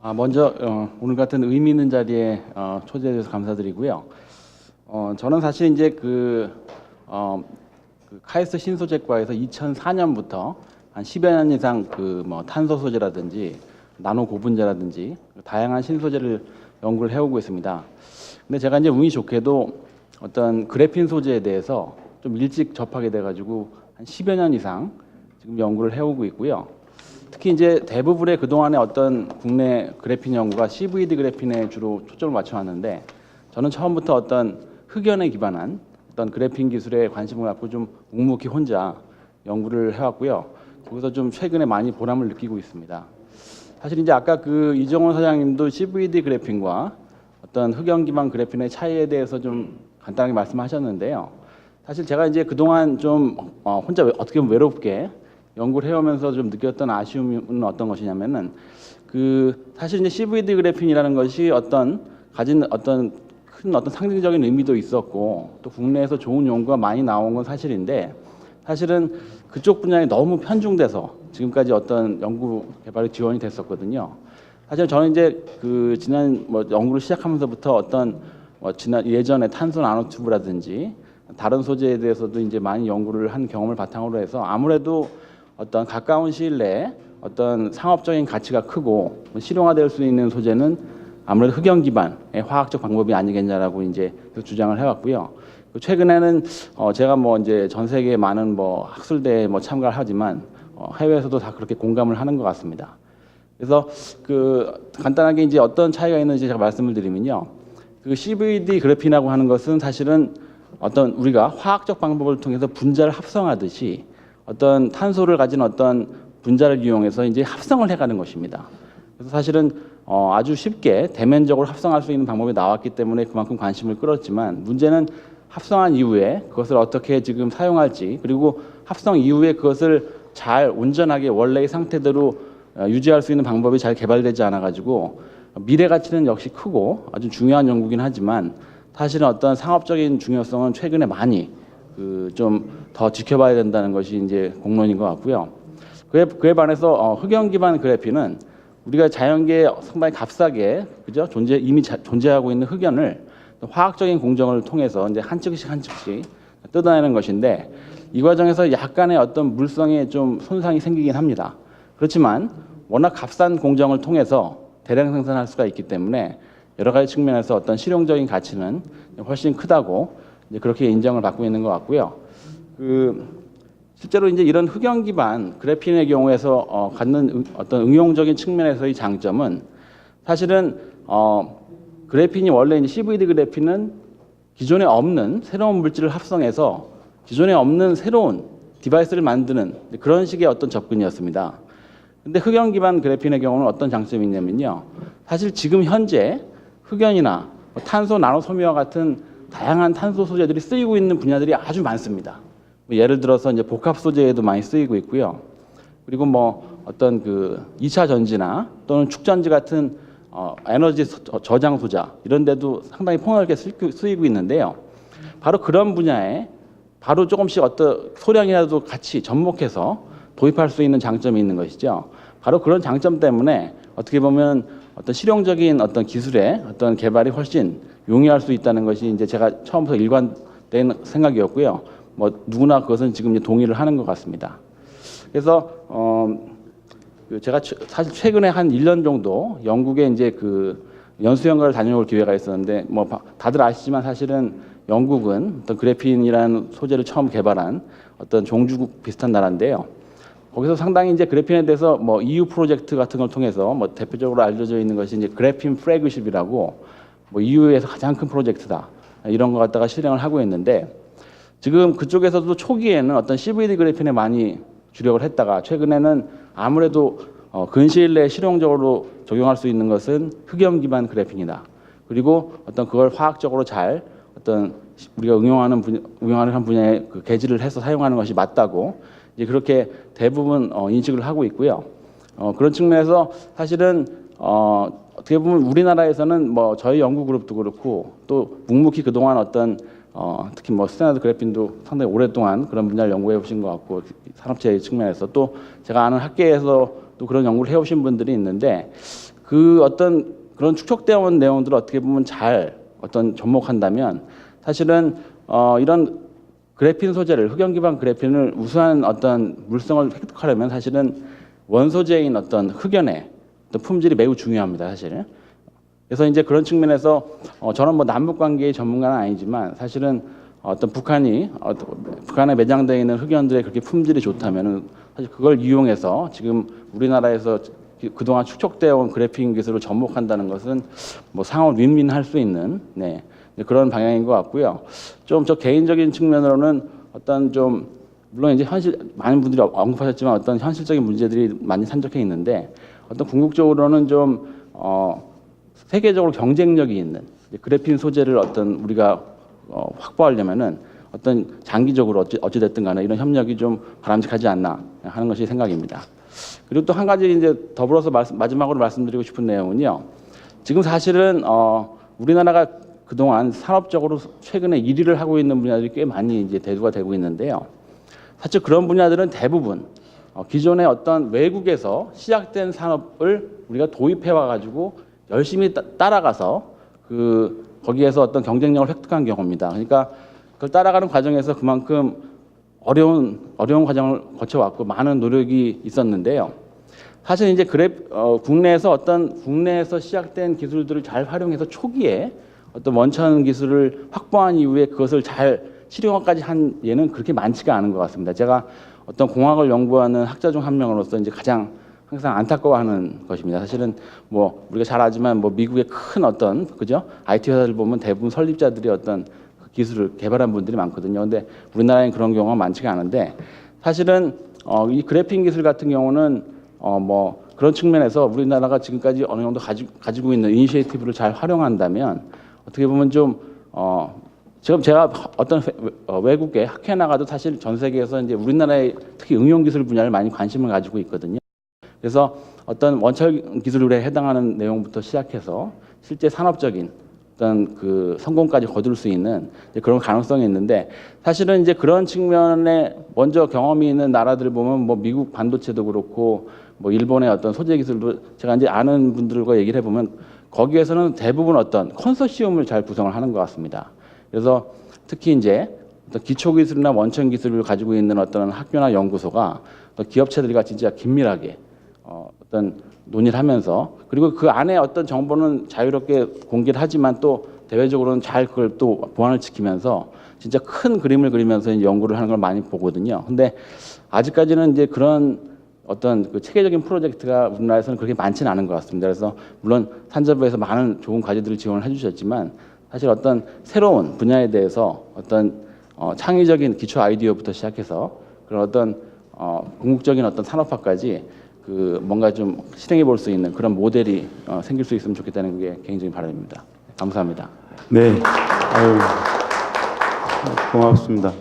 아, 먼저 어, 오늘 같은 의미 있는 자리에 어, 초대해 주셔서 감사드리고요. 어, 저는 사실 이제 그, 어, 그 카이스트 신소재과에서 2004년부터 한 10여 년 이상 그 뭐 탄소 소재라든지 나노 고분자라든지 다양한 신소재를 연구를 해오고 있습니다. 근데 제가 이제 운이 좋게도 어떤 그래핀 소재에 대해서 좀 일찍 접하게 돼가지고 한 10여 년 이상 지금 연구를 해오고 있고요. 특히 이제 대부분의 그동안의 어떤 국내 그래핀 연구가 CVD 그래핀에 주로 초점을 맞춰왔는데 저는 처음부터 어떤 흑연에 기반한 어떤 그래핀 기술에 관심을 갖고 좀 묵묵히 혼자 연구를 해왔고요. 거기서 좀 최근에 많이 보람을 느끼고 있습니다. 사실 이제 아까 그 이정원 사장님도 CVD 그래핀과 어떤 흑연 기반 그래핀의 차이에 대해서 좀 간단하게 말씀하셨는데요. 사실 제가 이제 그동안 좀 어, 혼자 외- 어떻게 보면 외롭게 연구를 해오면서 좀 느꼈던 아쉬움은 어떤 것이냐면은 그 사실 이제 CVD 그래핀이라는 것이 어떤 가진 어떤 큰 어떤 상징적인 의미도 있었고 또 국내에서 좋은 연구가 많이 나온 건 사실인데 사실은 그쪽 분야에 너무 편중돼서 지금까지 어떤 연구 개발이 지원이 됐었거든요. 사실 저는 이제 그 지난 뭐 연구를 시작하면서부터 어떤 뭐 지난 예전에 탄소 나노튜브라든지 다른 소재에 대해서도 이제 많이 연구를 한 경험을 바탕으로 해서 아무래도 어떤 가까운 시일 내에 어떤 상업적인 가치가 크고 실용화될 수 있는 소재는 아무래도 흑연 기반의 화학적 방법이 아니겠냐라고 이제 주장을 해왔고요. 그 최근에는 어 제가 뭐 이제 전 세계 많은 뭐 학술대에 뭐 참가를 하지만 어 해외에서도 다 그렇게 공감을 하는 것 같습니다. 그래서 그 간단하게 이제 어떤 차이가 있는지 제가 말씀을 드리면요. 그 CVD 그래핀이라고 하는 것은 사실은 어떤 우리가 화학적 방법을 통해서 분자를 합성하듯이 어떤 탄소를 가진 어떤 분자를 이용해서 이제 합성을 해가는 것입니다. 그래서 사실은 어, 아주 쉽게 대면적으로 합성할 수 있는 방법이 나왔기 때문에 그만큼 관심을 끌었지만 문제는 합성한 이후에 그것을 어떻게 지금 사용할지 그리고 합성 이후에 그것을 잘 온전하게 원래의 상태대로 어, 유지할 수 있는 방법이 잘 개발되지 않아 가지고 미래 가치는 역시 크고 아주 중요한 연구긴 하지만 사실은 어떤 상업적인 중요성은 최근에 많이 그 좀 더 지켜봐야 된다는 것이 이제 공론인 것 같고요. 그에, 그에 반해서 어, 흑연 기반 그래핀은 우리가 자연계에 상당히 값싸게 그죠 존재 이미 자, 존재하고 있는 흑연을 화학적인 공정을 통해서 이제 한 층씩 한 층씩 뜯어내는 것인데 이 과정에서 약간의 어떤 물성에 좀 손상이 생기긴 합니다. 그렇지만 워낙 값싼 공정을 통해서 대량 생산할 수가 있기 때문에 여러 가지 측면에서 어떤 실용적인 가치는 훨씬 크다고 이제 그렇게 인정을 받고 있는 것 같고요. 그 실제로 이제 이런 흑연 기반 그래핀의 경우에서 어, 갖는 응- 어떤 응용적인 측면에서의 장점은 사실은 어, 그래핀이 원래 이제 CVD 그래핀은 기존에 없는 새로운 물질을 합성해서 기존에 없는 새로운 디바이스를 만드는 그런 식의 어떤 접근이었습니다. 근데 흑연 기반 그래핀의 경우는 어떤 장점이 있냐면요. 사실 지금 현재 흑연이나 뭐 탄소 나노 섬유와 같은 다양한 탄소 소재들이 쓰이고 있는 분야들이 아주 많습니다. 뭐 예를 들어서 이제 복합 소재에도 많이 쓰이고 있고요. 그리고 뭐 어떤 그 2차 전지나 또는 축전지 같은 어, 에너지 저장 소자 이런 데도 상당히 폭넓게 쓰이고- 쓰이고 있는데요. 바로 그런 분야에 바로 조금씩 어떤 소량이라도 같이 접목해서 도입할 수 있는 장점이 있는 것이죠. 바로 그런 장점 때문에 어떻게 보면 어떤 실용적인 어떤 기술의 어떤 개발이 훨씬 용이할 수 있다는 것이 이제 제가 처음부터 일관된 생각이었고요. 뭐 누구나 그것은 지금 동의를 하는 것 같습니다. 그래서 어, 그 제가 최- 사실 최근에 한 1년 정도 영국에 이제 그 연수연가를 다녀올 기회가 있었는데 뭐 바- 다들 아시지만 사실은 영국은 어떤 그래핀이라는 소재를 처음 개발한 어떤 종주국 비슷한 나라인데요. 거기서 상당히 이제 그래핀에 대해서 뭐 EU 프로젝트 같은 걸 통해서 뭐 대표적으로 알려져 있는 것이 이제 그래핀 프래그십이라고 뭐 EU에서 가장 큰 프로젝트다 이런 거 갖다가 실행을 하고 있는데 지금 그쪽에서도 초기에는 어떤 CVD 그래핀에 많이 주력을 했다가 최근에는 아무래도 어, 근시일 내에 실용적으로 적용할 수 있는 것은 흑연 기반 그래핀이다. 그리고 어떤 그걸 화학적으로 잘 어떤 시- 우리가 응용하는 분, 응용하는 한 분야에 그 개질을 해서 사용하는 것이 맞다고 이제 그렇게 대부분 어, 인식을 하고 있고요. 어, 그런 측면에서 사실은 어, 어떻게 보면 우리나라에서는 뭐 저희 연구 그룹도 그렇고 또 묵묵히 그동안 어떤 어, 특히 뭐 스탠다드 그래핀도 상당히 오랫동안 그런 분야를 연구해 오신 것 같고 산업체 측면에서 또 제가 아는 학계에서 또 그런 연구를 해 오신 분들이 있는데 그 어떤 그런 축적되어 온 내용들을 어떻게 보면 잘 어떤 접목한다면 사실은 어, 이런 그래핀 소재를 흑연 기반 그래핀을 우수한 어떤 물성을 획득하려면 사실은 원소재인 어떤 흑연의 어떤 품질이 매우 중요합니다, 사실. 그래서 이제 그런 측면에서 어, 저는 뭐 남북 관계의 전문가는 아니지만 사실은 어떤 북한이 어떤 북한에 매장되어 있는 흑연들의 그렇게 품질이 좋다면은 사실 그걸 이용해서 지금 우리나라에서 그- 그동안 축적되어 온 그래핑 기술을 접목한다는 것은 뭐 상호 윈윈할 수 있는 네, 네, 그런 방향인 것 같고요. 좀 저 개인적인 측면으로는 어떤 좀 물론 이제 현실 많은 분들이 언급하셨지만 어떤 현실적인 문제들이 많이 산적해 있는데 어떤 궁극적으로는 좀 어, 세계적으로 경쟁력이 있는 그래핀 소재를 어떤 우리가 어, 확보하려면은 어떤 장기적으로 어찌, 어찌 됐든 간에 이런 협력이 좀 바람직하지 않나 하는 것이 생각입니다. 그리고 또 한 가지 이제 더불어서 말씀, 마지막으로 말씀드리고 싶은 내용은요. 지금 사실은 어, 우리나라가 그동안 산업적으로 최근에 1위를 하고 있는 분야들이 꽤 많이 이제 대두가 되고 있는데요. 사실 그런 분야들은 대부분 어, 기존의 어떤 외국에서 시작된 산업을 우리가 도입해 와 가지고 열심히 따, 따라가서 그 거기에서 어떤 경쟁력을 획득한 경우입니다. 그러니까 그걸 따라가는 과정에서 그만큼 어려운 어려운 과정을 거쳐왔고 많은 노력이 있었는데요. 사실 이제 그래 어, 국내에서 어떤 국내에서 시작된 기술들을 잘 활용해서 초기에 어떤 원천 기술을 확보한 이후에 그것을 잘 실용화까지 한 예는 그렇게 많지가 않은 것 같습니다. 제가 어떤 공학을 연구하는 학자 중 한 명으로서 이제 가장 항상 안타까워하는 것입니다. 사실은 뭐 우리가 잘 알지만 뭐 미국의 큰 어떤 그죠 IT 회사들 보면 대부분 설립자들이 어떤 그 기술을 개발한 분들이 많거든요. 근데 우리나라에는 그런 경우가 많지가 않은데 사실은 어, 이 그래핑 기술 같은 경우는 어, 뭐 그런 측면에서 우리나라가 지금까지 어느 정도 가지, 가지고 있는 이니시에이티브를 잘 활용한다면 어떻게 보면 좀 어, 지금 제가 어떤 회- 어, 외국에 학회 나가도 사실 전 세계에서 이제 우리나라의 특히 응용 기술 분야를 많이 관심을 가지고 있거든요. 그래서 어떤 원철 기술에 해당하는 내용부터 시작해서 실제 산업적인 어떤 그 성공까지 거둘 수 있는 그런 가능성이 있는데 사실은 이제 그런 측면에 먼저 경험이 있는 나라들 보면 뭐 미국 반도체도 그렇고 뭐 일본의 어떤 소재 기술도 제가 이제 아는 분들과 얘기를 해보면 거기에서는 대부분 어떤 컨소시엄을 잘 구성을 하는 것 같습니다. 그래서 특히 이제 어떤 기초 기술이나 원천 기술을 가지고 있는 어떤 학교나 연구소가 또 기업체들과 진짜 긴밀하게 어, 어떤 논의를 하면서 그리고 그 안에 어떤 정보는 자유롭게 공개를 하지만 또 대외적으로는 잘 그걸 또 보안을 지키면서 진짜 큰 그림을 그리면서 연구를 하는 걸 많이 보거든요. 근데 아직까지는 이제 그런 어떤 그 체계적인 프로젝트가 우리나라에서는 그렇게 많지는 않은 것 같습니다. 그래서 물론 산자부에서 많은 좋은 과제들을 지원을 해주셨지만 사실 어떤 새로운 분야에 대해서 어떤 어, 창의적인 기초 아이디어부터 시작해서 그런 어떤 어, 궁극적인 어떤 산업화까지 그 뭔가 좀 실행해 볼 수 있는 그런 모델이 어, 생길 수 있으면 좋겠다는 게 개인적인 바람입니다. 감사합니다. 네. 아유, 고맙습니다.